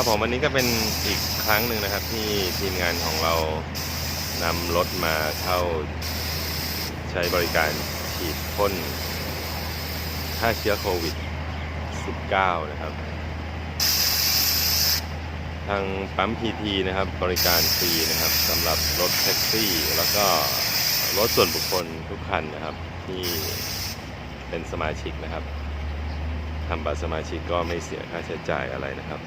ครับผมวันนี้ก็เป็นอีกครั้งหนึ่งนะครับ ที่ทีมงานของเรานำรถมาเข้าใช้บริการฉีดพ่นฆ่าเชื้อโควิด -19 นะครับ ทางปั๊มพีทีนะครับ บริการฟรีนะครับสำหรับรถแท็กซี่ แล้วก็รถส่วนบุคคลทุกคันนะครับ ที่เป็นสมาชิกนะครับทำบัตรสมาชิกก็ไม่เสียค่าใช้จ่ายอะไรนะครับ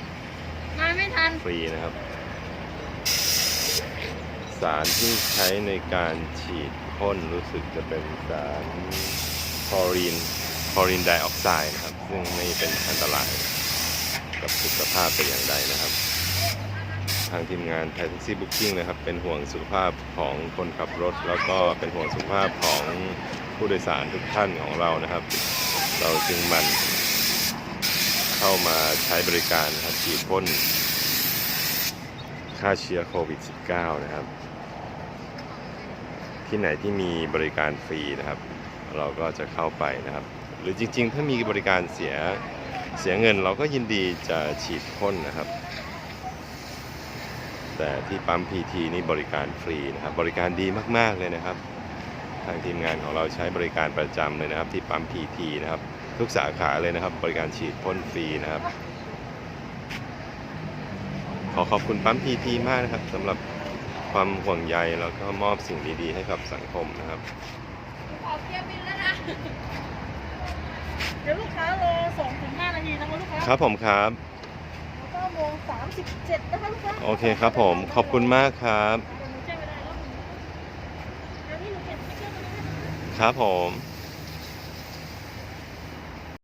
มาไม่ทัน ฟรีนะครับ สารที่ใช้ในการฉีดพ่นรู้สึกจะเป็นสารคลอรีนคลอรีนไดออกไซด์นะครับ ซึ่งไม่เป็นอันตรายกับสุขภาพเป็นอย่างใดนะครับ ทางทีมงานไทยแท็กซี่บุ๊กิ้งนะครับ เป็นห่วงสุขภาพของคนขับรถ แล้วก็เป็นห่วงสุขภาพของผู้โดยสารทุกท่านของเรานะครับ เราจึงมัน เข้ามาใช้บริการนะครับฉีดพ่นฆ่าเชื้อโควิด -19 นะครับ ที่ไหนที่มีบริการฟรีนะครับ เราก็จะเข้าไปนะครับ หรือจริงๆ ถ้ามีบริการเสียเสียเงินเราก็ยินดีจะฉีดพ่นนะครับ แต่ที่ปั๊มพีทีนี่บริการฟรีนะครับ บริการดีมากๆเลยนะครับ ทางทีมงานของเราใช้บริการประจำเลยนะครับ ที่ปั๊มพีทีนะครับ ทุกสาขาเลยนะครับ บริการฉีดพ่นฟรีนะครับ ขอขอบคุณปั๊มพีทีมากนะครับสำหรับความห่วงใยแล้วก็มอบสิ่งดีๆ ให้กับสังคมนะครับขอเคลียร์บินแล้วนะ เดี๋ยวลูกค้ารอสองถึงห้านาทีนะคะลูกค้าครับผมครับแล้วก็โมงสามสิบเจ็ดนะคะลูกค้า โอเคครับผม ขอบคุณมากครับ ครับผม